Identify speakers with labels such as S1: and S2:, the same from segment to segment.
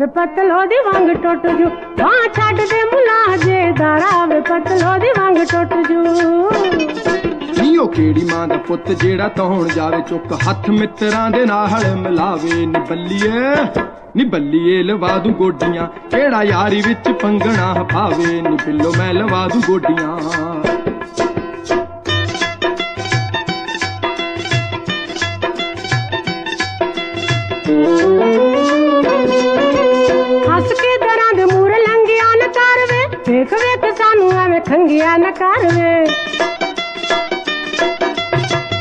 S1: ਵੇ ਪਤਲੋ ਦੀ ਵਾਂਗ ਟੁੱਟ ਜੂ। ਬਾਹ ਛੱਡ ਦੇ ਮੁਲਾ ਦਾਰਾ, ਵੇ ਪਤਲੋ ਦੀ ਵਾਂਗ ਟੁੱਟ ਜੂ।
S2: ਨੀ ਕਿਹੜੀ ਮਾਂ ਦਾ ਪੁੱਤ ਜਿਹੜਾ ਤੌਣ ਜਾਵੇ, ਚੁੱਕ ਹੱਥ ਮਿੱਤਰਾਂ ਦੇ ਨਾਲ ਮਿਲਾਵੇ। ਨੀ ਬੱਲੀਏ ਲਵਾ ਦੂੰ ਗੋਡੀਆਂ, ਕਿਹੜਾ ਯਾਰੀ ਵਿੱਚ ਪੰਗਣਾ ਪਾਵੇ ਨੀ ਮੈਂ ਲਵਾ ਦੂੰ ਗੋਡੀਆਂ।
S1: ਹੱਸ ਵੇਖ ਵੇਖ ਸਾਨੂੰ ਐਵੇਂ ਖੰਗਿਆ ਨ ਕਰਵੇ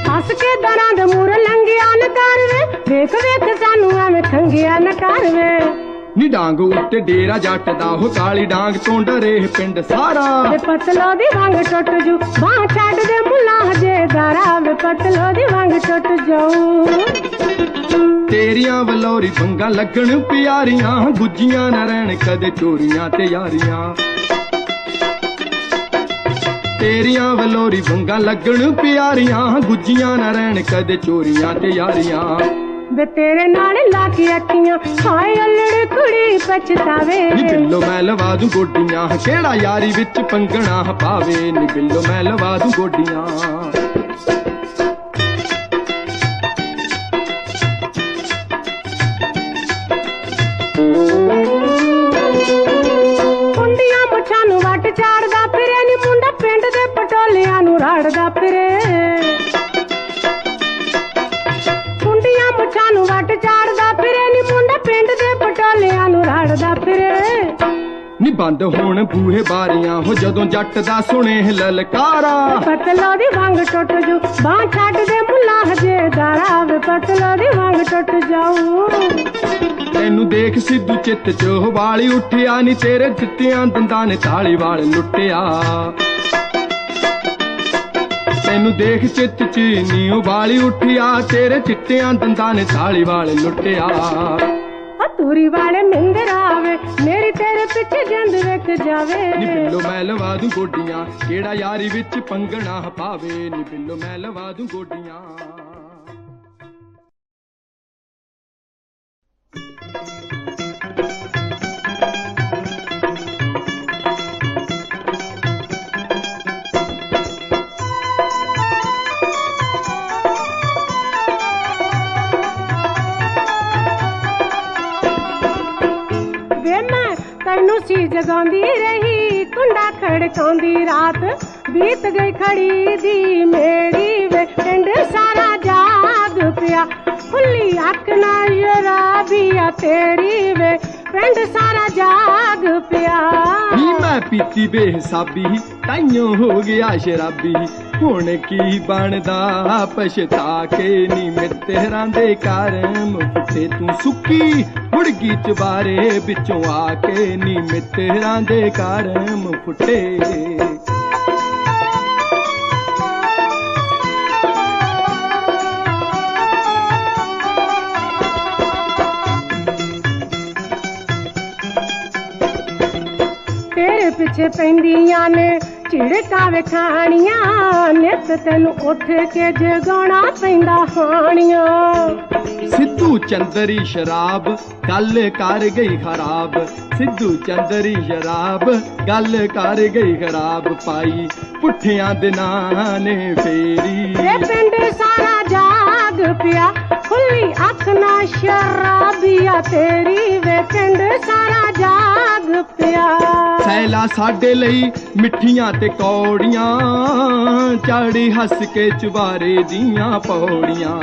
S1: ਹੱਸ ਕੇ ਦਰਾਂ ਦੇ ਮੂਰ ਲੰਘਿਆ ਨ ਕਰਵੇ ਵੇਖ ਵੇਖ ਸਾਨੂੰ ਐਵੇਂ ਖੰਗਿਆ ਨ ਕਰਵੇ
S2: ਨੀ ਡਾਂਗ ਉੱਤੇ ਡੇਰਾ ਜੱਟ ਦਾ ਉਹ ਕਾਲੀ ਡਾਂਗ ਤੋਂ ਡਰੇ ਪਿੰਡ ਸਾਰਾ।
S1: ਵੇ ਪਤਲੋ ਦੀ ਵਾਂਗ ਟੁੱਟ ਜੂ ਬਾਹ ਛੱਡ ਦੇ ਮੁੱਲਾ ਹਜੇ ਦਾਰਾ। ਵੇ ਪਤਲੋ ਦੀ ਵਾਂਗ ਟੁੱਟ ਜਾਊ।
S2: ਤੇਰੀਆਂ ਵਲੋਰੀ ਭੰਗਾ ਲੱਗਣ ਪਿਆਰੀਆਂ ਗੁੱਜੀਆਂ ਨਾ ਰਹਿਣ ਕਦੇ ਚੋਰੀਆਂ ਤੇ ਯਾਰੀਆਂ। ਤੇਰੀਆਂ ਵਲੋਰੀ ਭੰਗਾ ਲੱਗਣ ਪਿਆਰੀਆਂ ਗੁੱਜੀਆਂ ਨਾ ਰਹਿਣ ਕਦੇ ਚੋਰੀਆਂ ਤੇ ਯਾਰੀਆਂ।
S1: ਵੇ ਤੇਰੇ ਨਾਲ ਲਾ ਕੇ ਅੱਖੀਆਂ ਹਾਏ ਅਲੜ ਕੁੜੀ ਪਛਤਾਵੇ।
S2: ਨੀ ਬਿੱਲੋ ਮੈਂ ਲਵਾ ਦੂੰ ਗੋਡੀਆਂ ਕਿਹੜਾ ਯਾਰੀ ਵਿੱਚ ਪੰਗਣਾ ਪਾਵੇ ਨੀ ਬਿੱਲੋ ਮੈਂ ਲਵਾ ਦੂੰ ਗੋਡੀਆਂ।
S1: ਰਾੜਦਾ ਫਿਰੇ। ਕੁੰਡੀਆਂ ਮੁੱਛਾਂ ਨੂੰ ਵੱਟ ਚਾੜਦਾ ਫਿਰੇ। ਨੀ ਮੁੰਡਾ ਪਿੰਡ ਦੇ ਪਟੋਲਿਆਂ ਨੂੰ ਰਾੜਦਾ ਫਿਰੇ।
S2: ਨੀ ਬੰਦ ਹੋਣ ਬੂਹੇ ਬਾਰੀਆਂ ਹੋ ਜਦੋਂ ਜੱਟ ਦਾ ਸੁਣੇ ਲਲਕਾਰਾ।
S1: ਪਤਲੋ ਦੀ ਵਾਂਗ ਟੁੱਟ ਜੂ ਬਾਹ ਛੱਡ ਦੇ ਮੁੱਲਾ ਹਜੇ ਦਾਰਾ ਵੇ। ਪਤਲੋ ਦੀ ਵਾਂਗ ਟੁੱਟ ਜਾਊ।
S2: ਤੈਨੂੰ ਦੇਖ ਸਿੱਧੂ ਚਿੱਤ ਚ ਵਾਲੀ ਉੱਠਿਆ ਨੀ ਤੇਰੇ ਦਿੱਤਿਆਂ ਦੰਦਾਂ ਨੇ ਤਾਲੀ ਵਾਲ ਲੁੱਟਿਆ। ਤੈਨੂੰ ਦੇਖ ਚਿੱਤ ਚ ਨੀ ਉਹ ਵਾਲੀ ਉੱਠਿਆ ਤੇਰੇ ਚਿੱਟਿਆਂ ਦੰਦਾਂ ਨੇ ਤਾਲੀ ਵਾਲ ਲੁੱਟਿਆ।
S1: ਆ ਤੂਰੀ ਵਾਲੇ ਮਿੰਦਰ ਆਵੇ ਮੇਰੀ ਤੇਰੇ ਪਿੱਛੇ ਜਿੰਦ ਵੇਖ ਜਾਵੇ।
S2: ਨੀ ਬਿੱਲੋ ਮੈਂ ਲਵਾ ਦੂੰ ਗੋਡੀਆਂ ਕਿਹੜਾ ਯਾਰੀ ਵਿੱਚ ਪੰਗਣਾ ਪਾਵੇ ਨੀ ਬਿੱਲੋ ਮੈਂ ਲਵਾ ਦੂੰ ਗੋਡੀਆਂ।
S1: ਤੈਨੂੰ ਸੀ ਜਗਾਉਂਦੀ ਰਹੀ, ਕੁੰਡਾ ਖੜਕਾਉਂਦੀ ਰਾਤ। ਬੀਤ ਗਈ ਖੜੀ ਦੀ ਮੇਰੀ ਵੇ, ਪਿੰਡ ਸਾਰਾ ਜਾਗ ਪਿਆ। ਖੁੱਲੀ ਅੱਖ ਨਾ ਸ਼ਰਾਬੀਆ ਤੇਰੀ ਵੇ, ਪਿੰਡ ਸਾਰਾ ਜਾਗ ਪਿਆ।
S2: ਨੀ ਮੈਂ ਪੀਤੀ ਬੇਹਿਸਾਬੀ, ਤਾਈਓ ਹੋ ਗਿਆ ਸ਼ਰਾਬੀ। ਹੁਣ ਕੀ ਬਣਦਾ? ਪਛਤਾ ਕੇ ਨੀ ਮਿੱਤਰਾਂ ਦੇ ਕਰਮ ਫੁੱਟੇ ਤੂੰ ਸੁੱਕੀ ਮੁੜਗੀ ਚਬਾਰੇ ਵਿੱਚੋਂ ਆ ਕੇ ਨੀ ਮਿੱਤਰਾਂ ਦੇ ਕਰਮ ਫੁੱਟੇ
S1: ਤੇਰੇ ਪਿੱਛੇ ਪੈਂਦੀਆਂ ਨੇ। ਝਿੜਕਾਂ ਵੇਖਾਣੀਆਂ ਨਿਤ ਤੈਨੂੰ ਉੱਠ ਕੇ ਜਗਾਉਣਾ ਪੈਂਦਾ ਹਾਣੀਆਂ।
S2: ਸਿੱਧੂ ਚੰਦਰੀ ਸ਼ਰਾਬ ਗੱਲ ਕਰ ਗਈ ਖਰਾਬ। ਸਿੱਧੂ ਚੰਦਰੀ ਸ਼ਰਾਬ ਗੱਲ ਕਰ ਗਈ ਖਰਾਬ ਪਾਈ। ਪੁੱਠਿਆਂ ਦਿਨਾਂ ਨੇ ਫੇਰੀ।
S1: ਰੇ ਪਿੰਡ ਸਾਰਾ ਜਾਗ ਪਿਆ ਖੁੱਲੀ ਅੱਖ ਨਾ ਸ਼ਰਾਬੀਆ ਤੇਰੀ ਵੇ ਪਿੰਡ ਸਾਰਾ ਜਾਗ ਪਿਆ।
S2: ਸੈਲਾ ਸਾਡੇ ਲਈ ਮਿੱਠੀਆਂ ਤੇ ਕੌੜੀਆਂ ਚਾੜੀ ਹੱਸ ਕੇ ਚੁਬਾਰੇ ਦੀਆਂ ਪੌੜੀਆਂ।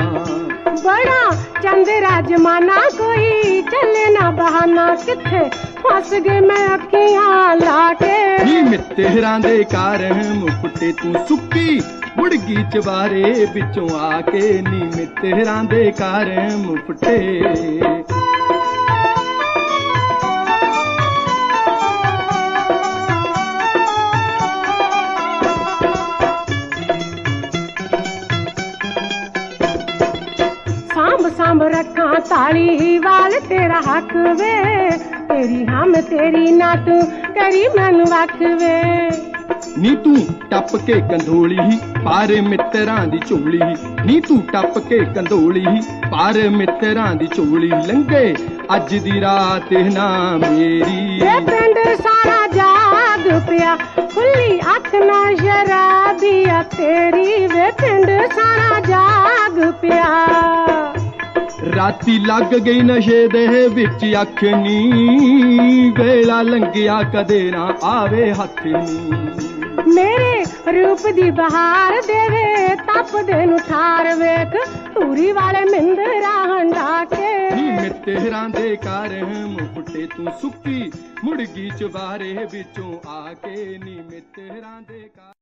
S1: ਬੜਾ ਚੰਦਰਾ ਜਮਾਨਾ ਕੋਈ ਚੱਲੇ ਨਾ ਬਹਾਨਾ ਕਿੱਥੇ ਫਸ ਗਏ ਮੈਂ ਅੱਖੀਆਂ ਲਾ ਕੇ।
S2: ਨੀ ਮਿੱਤਰਾਂ ਦੇ ਕਾਰਨ ਫੁੱਟੇ ਤੂੰ ਸੁੱਕੀ ਮੁੜਗੀ ਚਬਾਰੇ ਵਿੱਚੋਂ ਆ ਕੇ ਨੀ ਮਿੱਤਰਾਂ ਦੇ ਕਾਰਨ ਫੁੱਟੇ
S1: ਸਾਂਭ ਰੱਖਾਂ ਤਾਲੀ ਵਾਲ ਤੇਰਾ ਹੱਕ ਵੇ ਤੇਰੀ ਹਮ ਤੇਰੀ ਨਾ ਤੂੰ ਕਰੀ ਮਨ ਵਕ ਵੇ।
S2: ਨੀ ਤੂੰ ਟੱਪ ਕੇ ਕੰਧੋਲੀ ਪਾਰ ਮਿੱਤਰਾਂ ਦੀ ਝੋਲੀ। ਨੀ ਤੂੰ ਟੱਪ ਕੇ ਕੰਦੋਲੀ। ਪਾਰ ਮਿੱਤਰਾਂ ਦੀ ਝੋਲੀ ਲੰਘੇ। ਅੱਜ ਦੀ ਰਾਤ ਨਾ ਮੇਰੀ।
S1: ਵੇ ਪਿੰਡ ਸਾਰਾ ਜਾਗ ਪਿਆ। ਖੁੱਲੀ ਅੱਖ ਨਾ ਸ਼ਰਾਬੀਆ ਤੇਰੀ ਵੇ ਪਿੰਡ ਸਾਰਾ ਜਾਗ ਪਿਆ।
S2: ਰਾਤੀ ਲੱਗ ਗਈ ਨਸ਼ੇ ਦੇ ਵਿੱਚ ਅੱਖ ਨੀ। ਵੇਲਾ ਲੰਘਿਆ ਕਦੇ ਨਾ ਆਵੇ ਹੱਥ ਨੀ।
S1: ਮੇਰੇ ਰੂਪ ਦੀ ਬਹਾਰ ਦੇਵੇ ਤਪਦੇ ਨੂੰ ਠਾਰ ਵੇਖ, ਧੂਰੀ ਵਾਲੇ ਮਿੰਦਰਾ ਹੰਡਾ ਕੇ
S2: ਨੀ ਮਿੱਤਰਾਂ ਦੇ ਘਰ ਮੁਫਟੇ ਤੂੰ ਸੁੱਕੀ, ਮੁੜਗੀ ਚਵਾਰੇ ਵਿੱਚੋਂ ਆ ਕੇ ਨੀ ਮਿੱਤਰਾਂ ਦੇ ਘਰ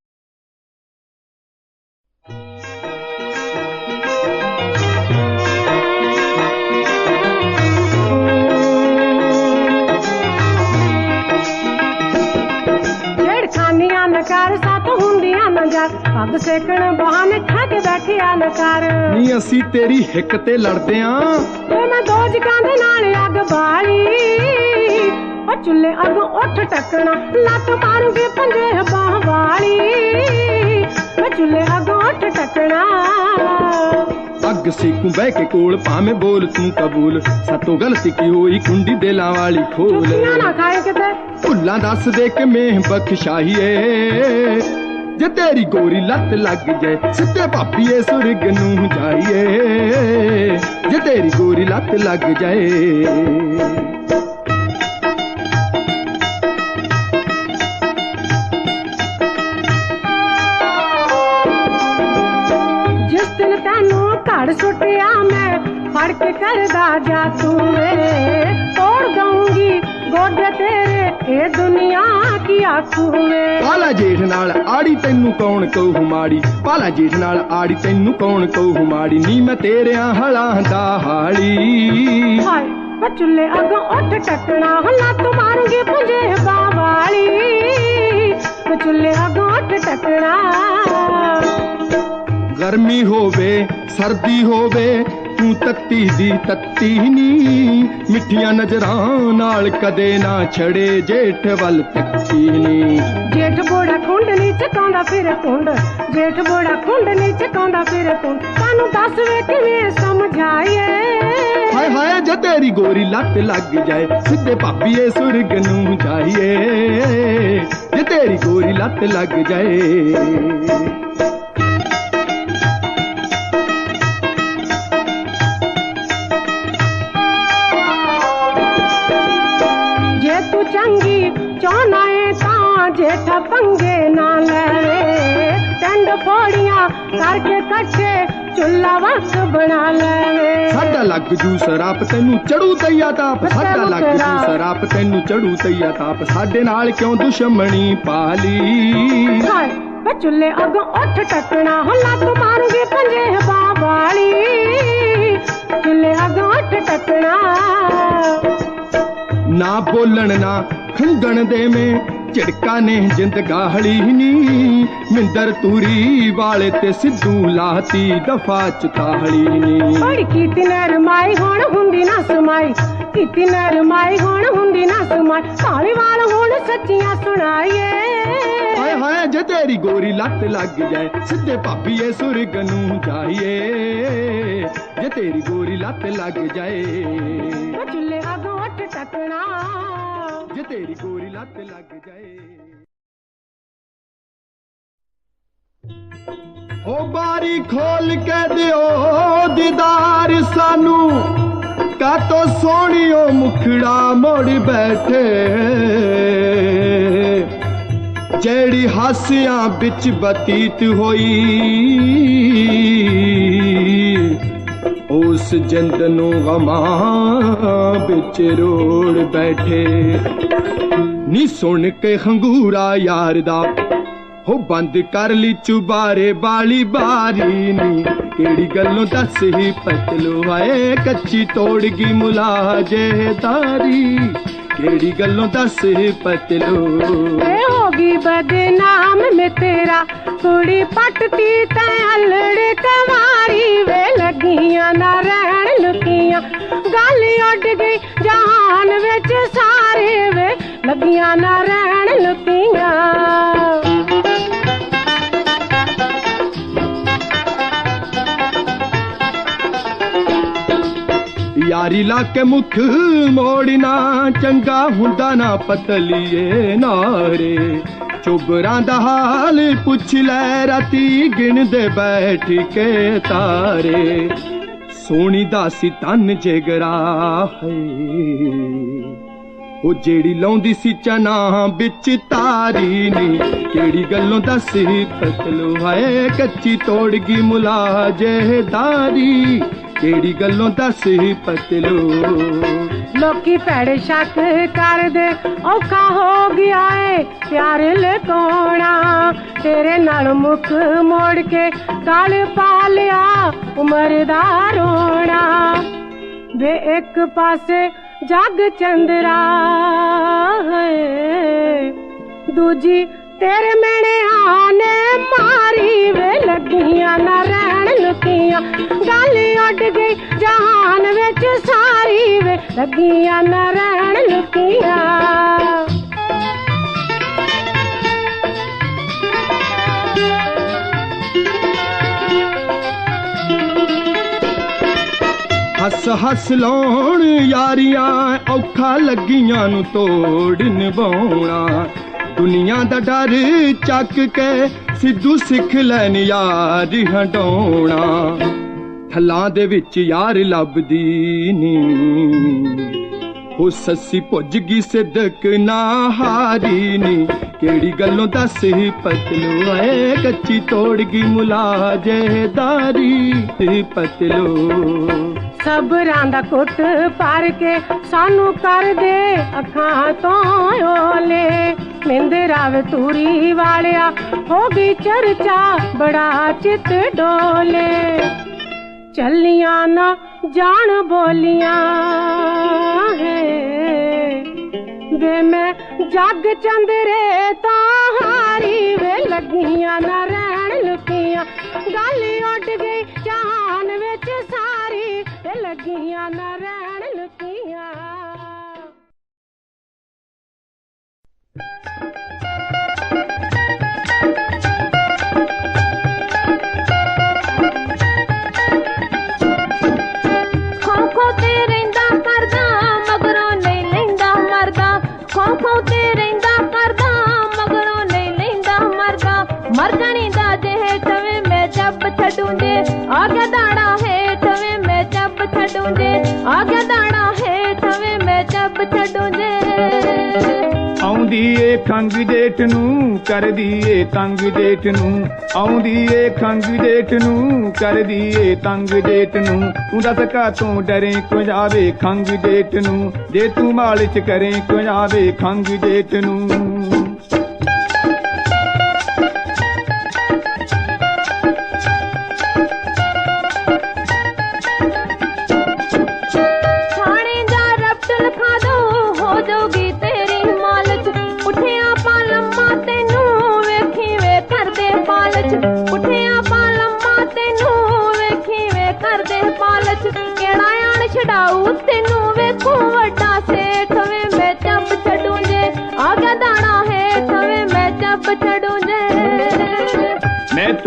S1: ਜਾ ਅੱਗ ਸੇਕਣ ਬਹਾਨੇ ਖਾ ਕੇ ਬੈਠਿਆ ਨਾ ਕਰ
S2: ਨੀ ਅਸੀਂ ਤੇਰੀ ਹਿੱਕ ਤੇ ਲੜਦੇ ਆਂ।
S1: ਤੇ ਮੈਂ ਦੋ ਜਕਾਂ ਦੇ ਨਾਲ ਅੱਗ ਬਾਲੀ। ਉਹ ਚੁੱਲੇ ਅੱਗੋਂ ਉੱਠ ਟੱਕਣਾ ਲੱਤ ਮਾਰੂਗੀ ਪੰਜੇ ਬਾਹ ਵਾਲੀ। ਮੈਂ ਚੁੱਲੇ ਅੱਗੋਂ ਉੱਠ ਟੱਕਣਾ।
S2: ਅੱਗ ਸੇਕੂ ਬਹਿ ਕੇ ਕੋਲ ਭਾਵੇਂ ਬੋਲ ਤੂੰ ਕਬੂਲ। ਸਾਤੋਂ ਗਲਤੀ ਕੀ ਹੋਈ ਕੁੰਡੀ ਦਿਲਾਂ ਵਾਲੀ ਖੋਲ।
S1: ਚੁੱਕੀਆਂ ਨਾ ਖਾਏ ਕਿਤੇ।
S2: ਭੁੱਲਾਂ ਦੱਸ ਦੇ ਕਿ ਮੈਂ ਬਖਸ਼ਾਈਏ ਜੇ ਤੇਰੀ ਗੋਰੀ ਲੱਤ ਲੱਗ ਜਾਏ, ਸਿੱਧੇ ਭਾਪੀਏ ਸੁਰਗ ਨੂੰ ਜਾਈਏ। ਜੇ ਤੇਰੀ ਗੋਰੀ ਲੱਤ ਲੱਗ ਜਾਏ।
S1: ਜਿਸ ਦਿਨ ਤੈਨੂੰ ਘੜ ਸੁੱਟਿਆ ਮੈਂ, ਫੜ ਕੇ ਕਰਦਾ ਜਾ ਤੂੰ ਵੇ ਤੋੜ ਦਊਂਗੀ ਗੋਡੇ ਤੇਰੇ, ਇਹ ਦੁਨੀਆ ਕੀ
S2: ਪਾਲਾ ਜੇਠ ਨਾਲ ਆੜੀ ਤੈਨੂੰ ਕੌਣ ਕਹੂ ਮਾੜੀ? ਪਾਲਾ ਜੇਠ ਨਾਲ ਆੜੀ ਤੈਨੂੰ ਕੌਣ ਕਹੂ ਮਾੜੀ? ਨੀ ਮੈਂ ਤੇਰਿਆਂ ਹਲਾਂ ਦਾ ਹਾਲੀ।
S1: ਹਾਏ ਮੈਂ ਚੁੱਲੇ ਅੱਗੋਂ ਉੱਠ ਟੱਕਣਾ ਲੱਤ ਮਾਰੂਗੀ ਪੁੰਜੇ ਬਾਵਾਲੀ ਮੈਂ ਚੁੱਲੇ ਅੱਗੋਂ ਉੱਠ ਟੱਕਣਾ
S2: ਗਰਮੀ ਹੋਵੇ ਸਰਦੀ ਹੋਵੇ ਤੂੰ ਤੱਤੀ ਦੀ ਤੱਤੀ ਨੀ। ਮਿੱਠੀਆਂ ਨਜ਼ਰਾਂ ਨਾਲ ਕਦੇ ਨਾ ਛੜੇ ਜੇਠ ਵੱਲ ਤੱਕੀ ਨੀ।
S1: ਜੇਠ ਬੋੜਾ ਖੁੰਡ ਨੀ ਚਕਾਉਂਦਾ ਫਿਰ ਕੁੰਡ ਜੇਠ ਬੋੜਾ ਖੁੰਡ ਨੀ ਚਕਾਉਂਦਾ ਫਿਰ ਕੁੰਡ ਸਾਨੂੰ ਦੱਸ ਵੇ ਕਿਵੇਂ ਸਮਝਾਈਏ।
S2: ਹਾਏ ਹਾਏ ਜੇ ਤੇਰੀ ਗੋਰੀ ਲੱਤ ਲੱਗ ਜਾਏ ਸਿੱਧੇ ਭਾਬੀਏ ਸੁਰਗ ਨੂੰ ਜਾਈਏ। ਜੇ ਤੇਰੀ ਗੋਰੀ ਲੱਤ ਲੱਗ ਜਾਏ।
S1: ਤਾਂ ਜੇਠ ਪੰਗੇ ਨਾ ਲੈਵੇ। ਟੰਡ ਫੋੜੀਆਂ ਕਰਕੇ ਕੱਟੇ ਚੁੱਲਾ ਵਸ ਬਣਾ ਲੈਵੇ।
S2: ਸਾਡਾ ਲੱਗ ਜੂ ਸਰਾਪ ਤੈਨੂੰ ਚੜੂ ਤਈਆ ਤਾਪ। ਸਾਡਾ ਲੱਗ ਜੂ ਸਰਾਪ ਤੈਨੂੰ ਚੜੂ ਤਈਆ ਤਾਪ। ਸਾਡੇ ਨਾਲ ਕਿਉਂ ਦੁਸ਼ਮਣੀ ਪਾਲੀ
S1: ਵੇ ਚੁੱਲੇ ਅੱਗੋਂ ਉੱਠ ਟੱਕਣਾ ਹੋ ਲੱਤ ਮਾਰੂਗੀ ਪੰਜੇ ਬਾਵਾਲੀ ਚੁੱਲੇ ਅੱਗੋਂ ਉੱਠ ਟੱਕਣਾ।
S2: ਨਾ ਬੋਲਣ ਨਾ ਖੰਗਣ ਦੇਵੇਂ। ਝਿੜਕਾ ਨੇ ਜਿੰਦ ਗਾਹਲੀ ਨੀ। ਮਿੰਦਰ ਤੂਰੀ ਵਾਲੇ ਤੇ ਸਿੱਧੂ ਲਾਤੀ ਦਫਾ ਚਤਾਹਲੀ ਨੀ।
S1: ਬੜੀ ਕੀਤੀ ਨਰਮਾਈ ਹੁਣ ਹੁੰਦੀ ਨਾ ਸਮਾਈ? ਕੀਤੀ ਨਰਮਾਈ ਹੁਣ ਹੁੰਦੀ ਨਾ ਸਮਾਈ? ਕਾਲੀ ਵਾਲ ਹੁਣ ਸੱਚੀਆਂ ਸੁਣਾਈਏ।
S2: ਹਾਏ ਜੇ ਤੇਰੀ ਗੋਰੀ ਲੱਤ ਲੱਗ ਜਾਏ ਸਿੱਧੇ ਭਾਬੀਏ ਸੁਰਗ ਨੂੰ ਜਾਈਏ। ਜੇ ਤੇਰੀ ਗੋਰੀ ਲੱਤ ਲੱਗ ਜਾਏ।
S1: ਚੁੱਲੇ ਅੱਗੋਂ ਉੱਠ ਟੱਕਣਾ।
S2: ਜੇ ਤੇਰੀ ਗੋਰੀ ਲੱਤ ਲੱਗ ਜਾਏ। ਓ ਬਾਰੀ ਖੋਲ ਕੇ ਦਿਓ ਦੀਦਾਰ ਸਾਨੂੰ। ਕਾਤੋਂ ਸੋਹਣਿਓ ਮੁਖੜਾ ਮੋੜ ਬੈਠੇ। ਜਿਹੜੀ ਹਾਸਿਆਂ ਵਿੱਚ ਬਤੀਤ ਹੋਈ, ਉਸ ਜਿੰਦ ਨੂੰ ਗਮਾਂ ਵਿੱਚ ਰੋੜ ਬੈਠੇ। ਨੀ ਸੁਣ ਕੇ ਖੰਗੂਰਾ ਯਾਰ ਦਾ, ਹੋ ਬੰਦ ਕਰ ਲਈ ਚੁਬਾਰੇ ਵਾਲੀ ਬਾਰੀ ਨੀ। ਕਿਹੜੀ ਗੱਲੋਂ ਦੱਸ ਹੀ ਪਤਲੋ ਆਏ, ਕੱਚੀ ਤੋੜ ਗਈ ਮੁਲਾਜੇ ਤਾਰੀ ਕਿਹੜੀ ਗੱਲੋਂ ਦੱਸ ਹੀ ਪਤਲੋ
S1: ਏ ਹੋ ਗਈ ਬਦਨਾਮ ਮੈਂ ਤੇਰਾ ਕੁੜੀ ਪੱਟਤੀ ਤੈਂ ਅਲੜ ਕਵਾਰੀ ਵੇ ਲੱਗੀਆਂ ਨਾ ਰਹਿਣ ਲੁਕੀਆਂ ਗੱਲ ਉੱਡ ਗਈ ਜਹਾਨ ਵਿੱਚ ਸਾਰੇ ਵੇ ਲੱਗੀਆਂ ਨਾ
S2: ਯਾਰੀ ਲਾ ਕੇ ਮੁਖ ਮੋੜਨਾ ਚੰਗਾ ਹੁੰਦਾ ਨਾ ਪਤਲੀਏ ਨਾਰੇ। ਚੁਬਰਾਂ ਦਾ ਹਾਲ ਪੁੱਛ ਲੈ, ਰਾਤੀ ਗਿਣਦੇ ਬੈਠ ਕੇ ਤਾਰੇ। ਸੋਹਣੀ ਦਾ ਸੀ ਤਨ ਜਿਗਰਾ ਹੈ ਉਹ ਜਿਹੜੀ ਲਾਉਂਦੀ ਸੀ ਚਨਾ ਵਿੱਚ ਤਾਰੀ ਨੀ, ਕਿਹੜੀ ਗੱਲੋਂ ਦੱਸ? ਪਤਲੋ ਹਾਏ, ਕੱਚੀ ਤੋੜ ਗਈ ਮੁਲਾਜੇ ਦਾਰੀ। ਕਿਹੜੀ ਗੱਲੋਂ ਦੱਸ ਪਤਲੋ?
S1: ਲੋਕੀ ਭੈੜੇ ਸ਼ੱਕ ਕਰਦੇ, ਔਖਾ ਹੋ ਗਿਆ ਏ ਪਿਆਰ ਲਕਾਉਣਾ। ਤੇਰੇ ਨਾਲ ਮੁਖ ਮੋੜ ਕੇ ਗਲ ਪਾ ਲਿਆ, ਉਮਰ ਦਾ ਰੋਣਾ। ਵੇ ਇੱਕ ਪਾਸੇ ਜਗ ਚੰਦਰਾ ਹੈ, ਦੂਜੀ ਤੇਰੇ ਮੇਣਿਆਂ ਨੇ ਮਾਰੀ ਵੇ ਲੱਗੀਆਂ ਨਾ ਰਹਿਣ ਲੁਕੀਆਂ ਗੱਲ ਉੱਡ ਗਈ ਜਹਾਨ ਵਿੱਚ ਸਾਰੀ ਵੇ ਲੱਗੀਆਂ ਨਾ ਰਹਿਣ ਲੁਕੀਆਂ
S2: ਹੱਸ ਹੱਸ ਲਾਉਣ ਯਾਰੀਆਂ ਔਖਾ ਲੱਗੀਆਂ ਨੂੰ ਤੋੜ ਨਿਭਾਉਣਾ ਦੁਨੀਆ ਦਾ ਡਰ ਚੱਕ ਕੇ ਸਿੱਧੂ ਸਿੱਖ ਲੈਣ ਯਾਰ ਹਟਾਉਣਾ ਥਲਾਂ ਦੇ ਵਿੱਚ ਯਾਰ ਲੱਭਦੀ ਨੀ ਉਹ ਸੱਸੀ ਭੁੱਜ ਗਈ ਸਿੱਧਕ ਨਾ ਹਾਰੀ ਨੀ ਕਿਹੜੀ ਗੱਲੋਂ ਦੱਸ ਪਤਲੋ ਐ, ਕੱਚੀ ਤੋੜ ਗਈ ਮੁਲਾਜੇਦਾਰੀ ਪਤਲੋ।
S1: ਸਬਰਾਂ ਦਾ ਕੁੱਟ ਭਰ ਕੇ ਸਾਨੂੰ ਕਰ ਦੇ ਅੱਖਾਂ ਤੋਂ ਓਲੇ। ਮਿੰਦਰਾ ਵੇ ਤੂਰੀ ਵਾਲਿਆ, ਹੋ ਗਈ ਚਰਚਾ, ਬੜਾ ਚਿੱਤ ਡੋਲੇ। ਚੱਲੀਆਂ ਨਾ ਜਾਣ ਬੋਲੀਆਂ ਹੈ। ਵੇ ਮੈਂ ਜੱਗ ਚੰਦਰੇ ਤਾਂ ਹਾਰੀ ਵੇ ਲੱਗੀਆਂ ਨਾ ਰਹਿਣ ਲੁਕੀਆਂ। ਗੱਲ ਉੱਡ ਗਈ ਚਾਹਨ ਵਿੱਚ ਸਾਰੀ ਤੇ ਲੱਗੀਆਂ ਨਾ ਰਹਿਣ ਲੁਕੀਆਂ।
S3: ਆ ਦਾਣਾ ਹੈ ਤਵੇ ਮੈਂ ਜੱਬ ਛੱਡੂੰਦੇ
S4: ਆਉਂਦੀ ਏ ਖੰਗ ਜੇਠ ਨੂੰ, ਕਰਦੀ ਏ ਤੰਗ ਜੇਠ ਨੂੰ। ਆਉਂਦੀ ਏ ਖੰਗ ਜੇਠ ਨੂੰ, ਕਰਦੀ ਏ ਤੰਗ ਜੇਠ ਨੂੰ। ਤੂੰ ਦੱਸ ਕਾ ਤੂੰ ਡਰੇ ਕਿਉਂ ਜਾਵੇ ਖੰਗ ਜੇਠ ਨੂੰ? ਜੇ ਤੂੰ ਮਾਲਿਸ਼ ਕਰੇ ਕਿਉਂ ਜਾਵੇ ਖੰਗ ਜੇਠ ਨੂੰ?
S3: ਛਡਾਊ ਤੈਨੂੰ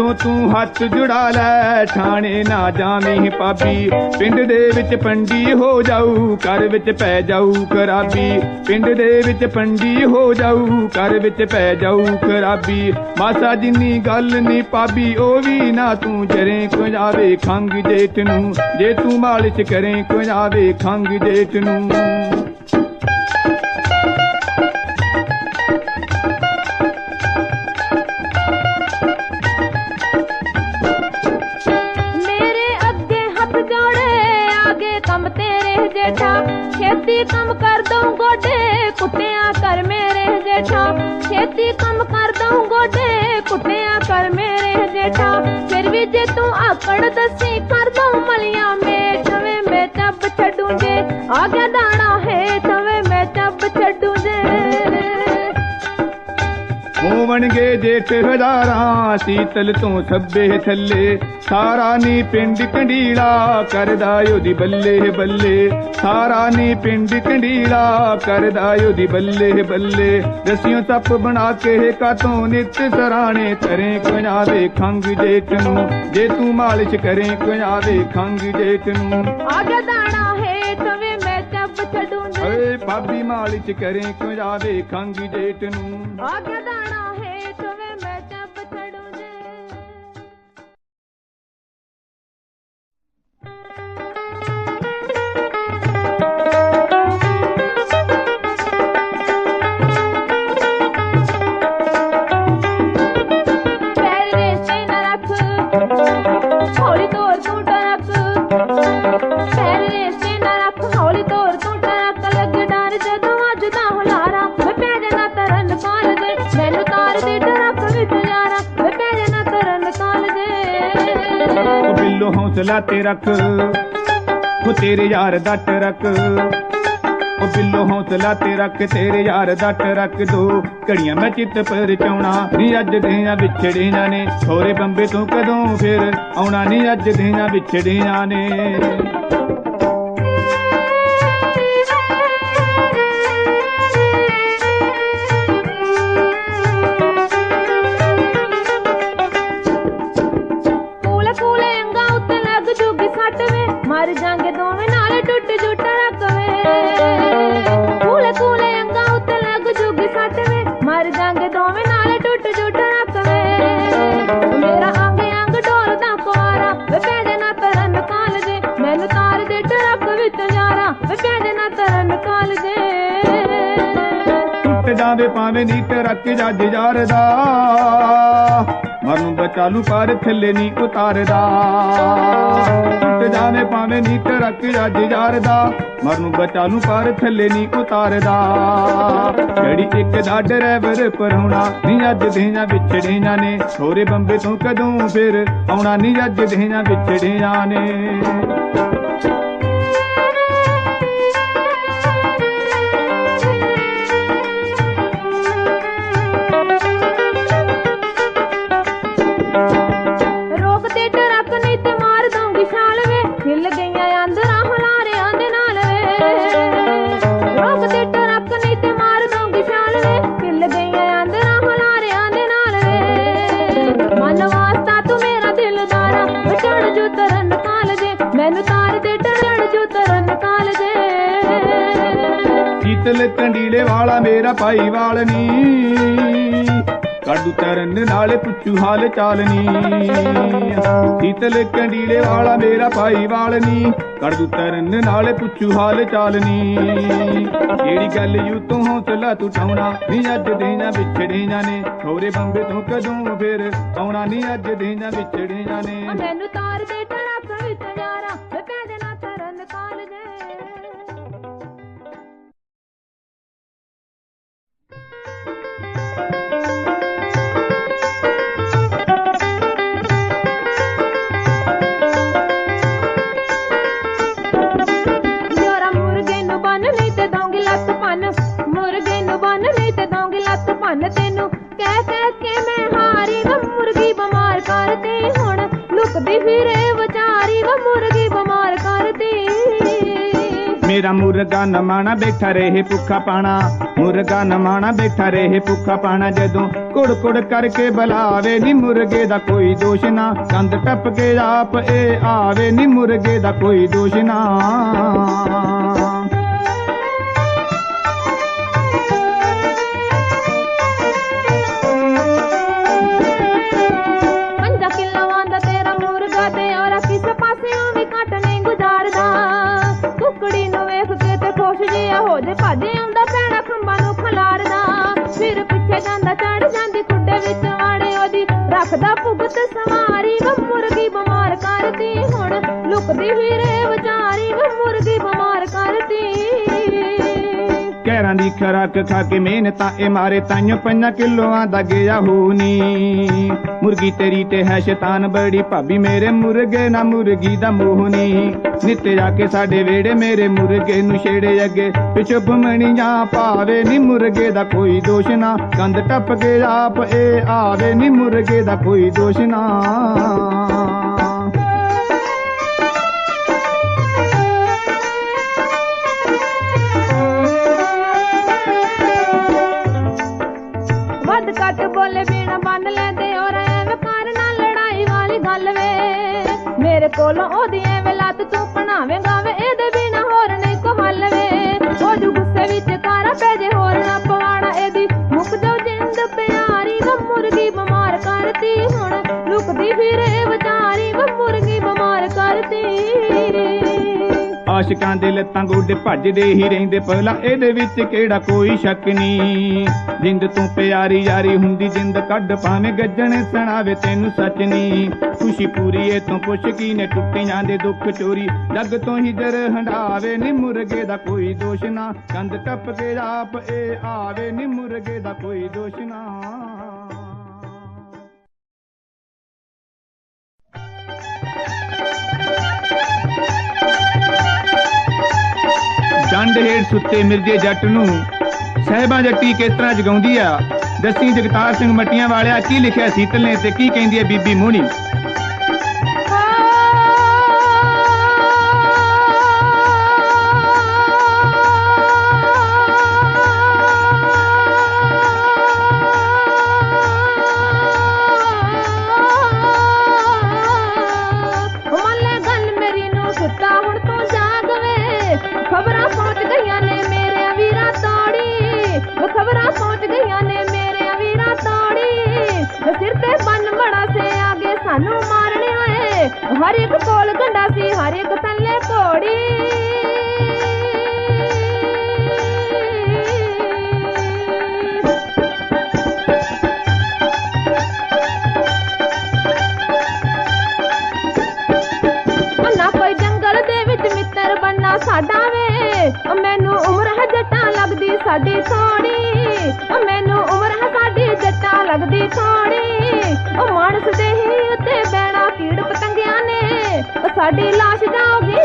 S4: ਤੋਂ ਤੂੰ ਹੱਥ ਜੁੜਾ ਲੈ? ਥਾਣੇ ਨਾ ਜਾਵੀਂ ਪਾਬੀ ਪਿੰਡ ਦੇ ਵਿੱਚ ਪੰਡੀ ਹੋ ਜਾਊ, ਘਰ ਵਿੱਚ ਪੈ ਜਾਊ ਖਰਾਬੀ। ਪਿੰਡ ਦੇ ਵਿੱਚ ਪੰਡੀ ਹੋ ਜਾਊ, ਘਰ ਵਿੱਚ ਪੈ ਜਾਊ ਖਰਾਬੀ। ਮਾਸਾ ਜਿੰਨੀ ਗੱਲ ਨਹੀਂ ਪਾਬੀ ਉਹ ਵੀ ਨਾ ਤੂੰ ਜਰੇ ਕੋ ਜਾਵੇ ਖੰਗ ਜੇਠ ਨੂੰ। ਜੇ ਤੂੰ ਮਾਲਿਸ਼ ਕਰੇ ਕੋ ਜਾਵੇ ਖੰਗ ਜੇਠ ਨੂੰ।
S3: ਮੇਰੇ ਜੇਠਾ ਫਿਰ ਵੀ ਜੇ ਤੂੰ ਆਕੜ ਹੈ ਜੇ
S4: ਮੂੰਹ ਸੀਤਲ ਤੋਂ ਸੱਬੇ ਥੱਲੇ। ਸਾਰਾ ਨੀ ਪਿੰਡ ਕੰਡੀਲਾ ਕਰਦਾ ਉਹਦੀ ਬੱਲੇ ਬੱਲੇ। ਸਾਰਾ ਨੀ ਪਿੰਡ ਕੰਡੀਲਾ ਕਰਦਾ ਉਹਦੀ ਬੱਲੇ ਬੱਲੇ। ਰਸੀਆਂ ਤੱਪ ਬਣਾ ਕੇ ਕਾਤੋਂ ਨਿਤ ਸਰਾਣੇ ਤਰੇ ਕੁਝਾਵੇ ਖੰਗ ਜੇਠ ਨੂੰ। ਜੇ ਤੂੰ ਮਾਲਿਸ਼ ਕਰੇ ਕੁਝਾਵੇ ਖੰਗ ਜੇਠ ਨੂੰ।
S3: ਆ ਗਿਆ ਦਾਣਾ ਛਡੂੰਦੇ
S4: ਏ ਭਾਬੀ ਮਾਲਿਸ਼ ਕਰੇ ਕੁਝਾਵੇ ਖੰਗ ਜੇਠ ਨੂੰ।
S3: ਆ ਗਿਆ ਦਾਣਾ
S4: ਹੌਸਲਾ ਤੇ ਰੱਖ। ਉਹ ਤੇਰੇ ਯਾਰ ਦਾ ਟਰੱਕ। ਉਹ ਬਿੱਲੋ ਹੌਸਲਾ ਤੇ ਰੱਖ, ਤੇਰੇ ਯਾਰ ਦਾ ਟਰੱਕ। ਦੋ ਘੜੀਆਂ ਮੈਂ ਚਿੱਤ ਪਰ ਨੀ ਅੱਜ ਦੀਆਂ ਵਿਛੜੀਆਂ ਨੇ। ਛੋਰੇ ਬੰਬੇ ਤੋਂ ਕਦੋਂ ਫਿਰ ਆਉਣਾ, ਨੀ ਅੱਜ ਦੀਆਂ ਵਿਛੜੀਆਂ ਨੇ।
S3: ਜਾਾਂਗੇ ਨਾਲੇ ਟੁੱਟ ਜੂ ਟਰਕ ਕੂਲੇ ਕੂਲੇ ਅੰਗਾ ਉੱਤੇ ਲੱਗ ਜੂਗੀ ਸੱਟ ਵੇ। ਮਰ ਜਾਾਂਗੇ ਦੋਵੇਂ, ਨਾਲੇ ਟੁੱਟ ਜੂ ਟਰਕ ਮੇਰਾ ਅੰਗ ਅੰਗ ਡੋਲਦਾ ਕੁਆਰਾ ਵੇ ਪੈ ਜਾਣਾ ਤਰਨ ਕਾਲ ਜੇ। ਮੈਨੂੰ ਤਾਰ ਦੇ ਟਰਕ ਵਿੱਚ ਯਾਰਾ, ਵੇ ਪੈ ਜਾਣਾ ਤਰਨ ਕਾਲ ਜੇ।
S4: ਟੁੱਟ ਜਾਵੇ ਭਾਵੇਂ ਨੀ ਟਰੱਕ ਜੱਜ ਜਾਰਦਾ ਮਰਨ ਬਚਾਲੂ ਪਰ ਥੱਲੇ ਨਹੀਂ ਉਤਾਰਦਾ। ਟੁੱਟ ਜਾਵੇ ਭਾਵੇਂ ਨੀ ਟਰੱਕ ਜੱਜ ਜਾਰਦਾ ਮਰਨ ਬਚਾਲੂ ਪਰ ਥੱਲੇ ਨਹੀਂ ਉਤਾਰਦਾ। ਜਿਹੜੀ ਇੱਕ ਦਾ ਡਰਾਈਵਰ ਪਰਉਣਾ ਨੀ ਅੱਜ ਦੀਆਂ ਵਿਛੜੀਆਂ ਨੇ। ਛੋਰੇ ਬੰਬੇ ਤੋਂ ਕਦੋਂ ਫਿਰ ਆਉਣਾ ਨੀ ਅੱਜ ਦੀਆਂ ਵਿਛੜੀਆਂ ਨੇ।
S3: ਨਾਲੇ ਹਾਲ
S4: ਚਾਲਨੀ ਕੀਤਲ ਕੰਡੀਲੇ ਵਾਲਾ ਮੇਰਾ ਭਾਈ ਵਾਲਨੀ ਕਾਡੂ ਤਰਨ ਨਾਲੇ ਪੁੱਛੂ ਹਾਲ ਚਾਲਨੀ ਜਿਹੜੀ ਗੱਲ ਯੂ ਤੋਂ ਹੌਸਲਾ ਤੂੰ ਠਾਉਣਾ ਨੀ, ਅੱਜ ਦੇਣਾ ਵਿਛੜੀਆਂ ਨੇ। ਛੋਰੇ ਬੰਬੇ ਤੋਂ ਕਦੋਂ ਫਿਰ ਆਉਣਾ ਨੀ, ਅੱਜ ਦੀਆਂ ਵਿਛੜੀਆਂ ਨੇ।
S3: ਮੈਨੂੰ ਤਾਰ ਦੇ ਟਰੱਕ ਦਊਂਗੀ ਤੈਨੂੰ ਕਹਿ ਕਹਿ ਕੇ ਮੈਂ ਹਾਰੀ ਵਾ ਮੁਰਗੀ ਬਿਮਾਰ ਕਰਤੀ ਹੁਣ। ਲੁਕਦੀ ਫਿਰੇ ਵਿਚਾਰੀ ਵਾ ਮੁਰਗੀ ਬਿਮਾਰ ਕਰਤੀ
S4: ਮੇਰਾ ਮੁਰਗਾ ਨਮਾਣਾ ਬੈਠਾ ਰਹੇ ਭੁੱਖਾ ਪਾਣਾ। ਮੁਰਗਾ ਨਮਾਣਾ ਬੈਠਾ ਰਹੇ ਭੁੱਖਾ ਪਾਣਾ। ਜਦੋਂ ਕੁੜ ਕੁੜ ਕਰਕੇ ਬੁਲਾਵੇ ਨੀ ਮੁਰਗੇ ਦਾ ਕੋਈ ਦੋਸ਼ ਨਾ। ਕੰਧ ਟੱਪ ਕੇ ਆਪ ਇਹ ਆਵੇ ਨੀ ਮੁਰਗੇ ਦਾ ਕੋਈ ਦੋਸ਼ ਨਾ।
S3: ਰੱਖਦਾ ਭੁਗਤ ਸਵਾਰੀ ਵਾ ਮੁਰਗੀ ਬਿਮਾਰ ਕਰਦੀ ਹੁਣ ਲੁਕਦੀ ਫਿਰੇ ਵਿਚਾਰੀ ਵਾ ਮੁਰਗੀ ਬਿਮਾਰ ਕਰਦੀ
S4: ਕਹਿਰਾਂ ਦੀ ਖਰਾਕ ਖਾ ਕੇ ਮਿਹਨਤਾਂ ਇਹ ਮਾਰੇ ਤਾਈਓ ਪੰਜਾਂ ਕਿਲੋਆਂ ਦਾ ਗਿਆ ਹੋਣੀ ਮੁਰਗੀ ਤੇਰੀ ਤੇ ਹੈ ਸ਼ੈਤਾਨ ਬੜੀ, ਭਾਬੀ ਮੇਰੇ ਮੁਰਗੇ ਨਾ ਮੁਰਗੀ ਦਾ ਮੋਹਨੀ। ਨਿੱਤ ਜਾ ਕੇ ਸਾਡੇ ਵੇੜੇ ਮੇਰੇ ਮੁਰਗੇ ਨੂੰ ਛੇੜੇ ਅੱਗੇ। ਪਿਛੋ ਬਮਣੀਆਂ ਪਾਵੇ ਨੀ ਮੁਰਗੇ ਦਾ ਕੋਈ ਦੋਸ਼ ਨਾ। ਕੰਧ ਟੱਪ ਕੇ ਆਪ ਇਹ ਆਵੇ ਨੀ ਮੁਰਗੇ ਦਾ ਕੋਈ ਦੋਸ਼ ਨਾ।
S3: ਮੇਰੇ ਕੋਲੋਂ ਉਹਦੀ ਐਵੇਂ ਲੱਤ ਤੂੰ ਬਣਾਵੇਂਗਾ ਵੇ, ਇਹਦੇ ਬਿਨਾ ਹੋਰ ਨਹੀਂ ਕੋ ਹੱਲ ਵੇ। ਉਹ ਜੂ ਗੁੱਸੇ ਵਿੱਚ ਕਾਰਾ ਪੈ ਜੇ ਹੋਰ ਨਾ ਪਵਾਣਾ ਇਹਦੀ ਮੁੱਕ ਜਾਉ ਜਿੰਦ ਪਿਆਰੀ ਵਾ, ਮੁਰਗੀ ਬਿਮਾਰ ਕਰਤੀ ਹੁਣ। ਲੁਕਦੀ ਫਿਰੇ ਵਿਚਾਰੀ ਵਾ, ਮੁਰਗੀ ਬਿਮਾਰ ਕਰਤੀ
S4: ਆਸ਼ਿਕਾਂ ਦੇ ਲੱਤਾਂ ਗੋਡੇ ਭੱਜਦੇ ਹੀ ਰਹਿੰਦੇ ਪਹਿਲਾਂ ਇਹਦੇ ਵਿੱਚ ਕਿਹੜਾ ਕੋਈ ਸ਼ੱਕ ਨਹੀਂ। ਜਿੰਦ ਤੂੰ ਪਿਆਰੀ ਯਾਰੀ ਹੁੰਦੀ, ਜਿੰਦ ਕੱਢ ਪਾਵੇਂ ਗੱਜਣ ਸੁਣਾਵੇ, ਤੈਨੂੰ ਸੱਚ ਨਹੀਂ। ਖੁਸ਼ੀ ਪੂਰੀ ਏ, ਤੋਂ ਪੁੱਛ ਕੀ ਨੇ ਟੁੱਟੀਆਂ ਦੇ ਦੁੱਖ ਚੋਰੀ। ਲੱਗ ਤੋਂ ਹੀ ਦਰ ਹੰਡਾਵੇ ਨੀ ਮੁਰਗੇ ਦਾ ਕੋਈ ਦੋਸ਼ ਨਾ। ਕੰਧ ਟੱਪ ਕੇ ਆਪ ਇਹ ਆਵੇ ਨੀ ਮੁਰਗੇ ਦਾ ਕੋਈ ਦੋਸ਼ ਨਾ। ਡੰਡ ਹੇਠ ਸੁੱਤੇ ਮਿਰਜੇ ਜੱਟ ਨੂੰ ਸਹਿਬਾ ਜੱਟੀ ਕਿਸ ਤਰ੍ਹਾਂ ਜਗਾਉਂਦੀ ਆ? ਦੱਸੀ ਜਗਤਾਰ ਸਿੰਘ ਮੱਟੀਆਂ ਵਾਲਿਆ, ਕੀ ਲਿਖਿਆ ਸੀਤਲ ਨੇ ਤੇ ਕੀ ਕਹਿੰਦੀ ਹੈ ਬੀਬੀ ਮੋਹਣੀ?
S3: ਸਾਡੀ ਲਾਸ਼ ਜਾਊਗੀ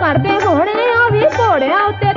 S3: ਕਰਦੇ ਹੋਣੇ ਆ ਵੀ ਘੋੜਿਆਂ ਉੱਤੇ